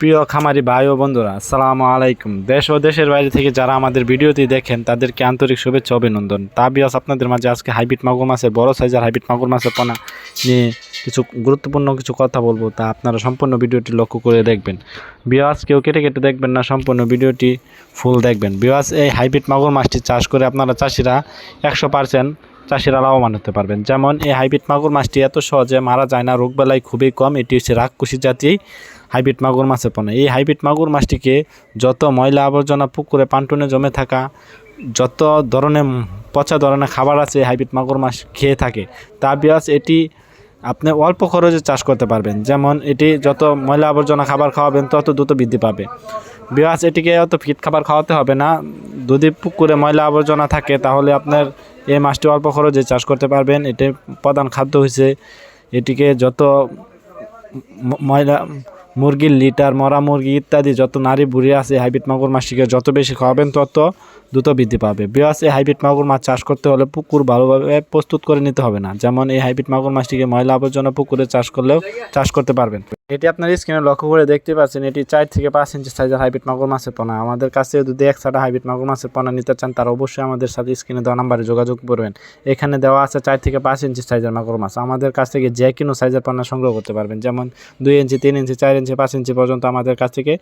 প্রিয় খামারি ভাই ও বন্ধুরা, আসসালামু আলাইকুম। দেশ ও দেশের বাইরে থেকে যারা আমাদের ভিডিওটি দেখেন, তাদেরকে আন্তরিক শুভেচ্ছা অভিনন্দন। তা বিয়াস আপনাদের মাঝে আজকে হাইব্রিড মাগুর মাছের, বড় সাইজের হাইব্রিড মাগুর মাছের পোনা নিয়ে কিছু গুরুত্বপূর্ণ কিছু কথা বলব, তা আপনারা সম্পূর্ণ ভিডিওটি লক্ষ্য করে দেখবেন। বিয়াস, কেউ কেটে কেটে দেখবেন না, সম্পূর্ণ ভিডিওটি ফুল দেখবেন। বিয়াস, এই হাইব্রিড মাগুর মাছটি চাষ করে আপনারা চাষিরা একশো পার্সেন্ট চাষিরা লাভবান হতে পারবেন। যেমন এই হাইব্রিড মাগুর মাছটি এত সহজে মারা যায় না, রোগবেলায় খুবই কম। এটি হচ্ছে রাক্ষসী জাতি হাইব্রিড মাগুর মাছের পোনা। এই হাইব্রিড মাগুর মাছটিকে যত ময়লা আবর্জনা পুকুরে, পান্টুনে জমে থাকা, যত ধরনের পচা ধরনের খাবার আছে হাইব্রিড মাগুর মাছ খেয়ে থাকে। তা বিয়াস এটি আপনি অল্প খরচে চাষ করতে পারবেন। যেমন এটি যত ময়লা আবর্জনা খাবার খাওয়াবেন, তত দ্রুত বৃদ্ধি পাবে। বিয়াস এটিকে অত ফিট খাবার খাওয়াতে হবে না। যদি পুকুরে ময়লা আবর্জনা থাকে, তাহলে আপনার এই মাছটি অল্প খরচে চাষ করতে পারবেন। এটির প্রধান খাদ্য হয়েছে এটিকে যত ময়লা, মুরগির লিটার, মরা মুরগি ইত্যাদি যত নারী বুড়ি আছে, হাইব্রিড মাগুর মাছটিকে যত বেশি খাওয়াবেন, তত দ্রুত বৃদ্ধি পাবে। বিয়াস, এই হাইব্রিড মাগুর মাছ চাষ করতে হলে পুকুর ভালোভাবে প্রস্তুত করে নিতে হবে না। যেমন এই হাইব্রিড মাগুর মাছটিকে ময়লা আবর্জনা পুকুরে চাষ করলেও, চাষ করতে পারবেন। এটি আপনার স্ক্রিনে লক্ষ্য করে দেখতে পাচ্ছেন, এটি চার থেকে পাঁচ ইঞ্চি সাইজের হাইব্রিড মাগুর মাছের পোনা। আমাদের কাছে যদি এক সাটা হাইব্রিড মাগুর মাছের পোনা নিতে চান তারা অবশ্যই আমাদের সাথে স্ক্রিনে দেওয়া নাম্বারে যোগাযোগ করবেন। এখানে দেওয়া আছে চার থেকে পাঁচ ইঞ্চি সাইজের মাগুর মাছ। আমাদের কাছ থেকে যে কোনো সাইজের পোনা সংগ্রহ করতে পারবেন। যেমন দুই ইঞ্চি তিন ইঞ্চি চার ইঞ্চি পাঁচ ইঞ্চি পর্যন্ত আমাদের কাছ থেকে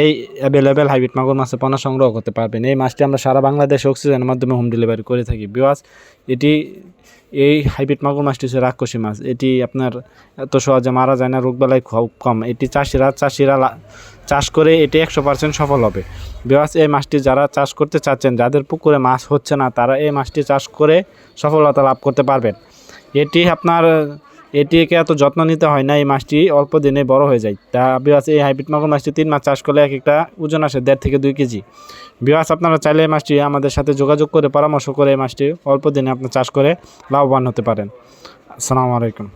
এই অ্যাভেলেবেল হাইব্রিড মাগুর মাছের পোনা সংগ্রহ করতে পারবেন। এই মাছটি আমরা সারা বাংলাদেশে অক্সিজেনের মাধ্যমে হোম ডেলিভারি করে থাকি। বিওয়াস এটি এই হাইব্রিড মাগুর মাছটি হচ্ছে রাক্ষসী মাছ। এটি আপনার এত সহজে মারা যায় না রোগবেলায় খুব কম। এটি চাষিরা চাষিরা চাষ করে এটি একশো পার্সেন্ট সফল হবে। বিওয়াস এই মাছটি যারা চাষ করতে চাচ্ছেন, যাদের পুকুরে মাছ হচ্ছে না, তারা এই মাছটি চাষ করে সফলতা লাভ করতে পারবেন। এটি আপনার এটিকে এত যত্ন নিতে হয় না, এই মাছটি অল্প দিনে বড় হয়ে যায়। তা বিবাস এই হাইব্রিড মাগুর মাছটি তিন মাছ চাষ করলে এক একটা ওজন আসে দেড় থেকে দুই কেজি। বিবাস আপনারা চাইলে এই মাছটি আমাদের সাথে যোগাযোগ করে পরামর্শ করে এই মাছটি অল্প দিনে আপনার চাষ করে লাভবান হতে পারেন। আসসালামু আলাইকুম।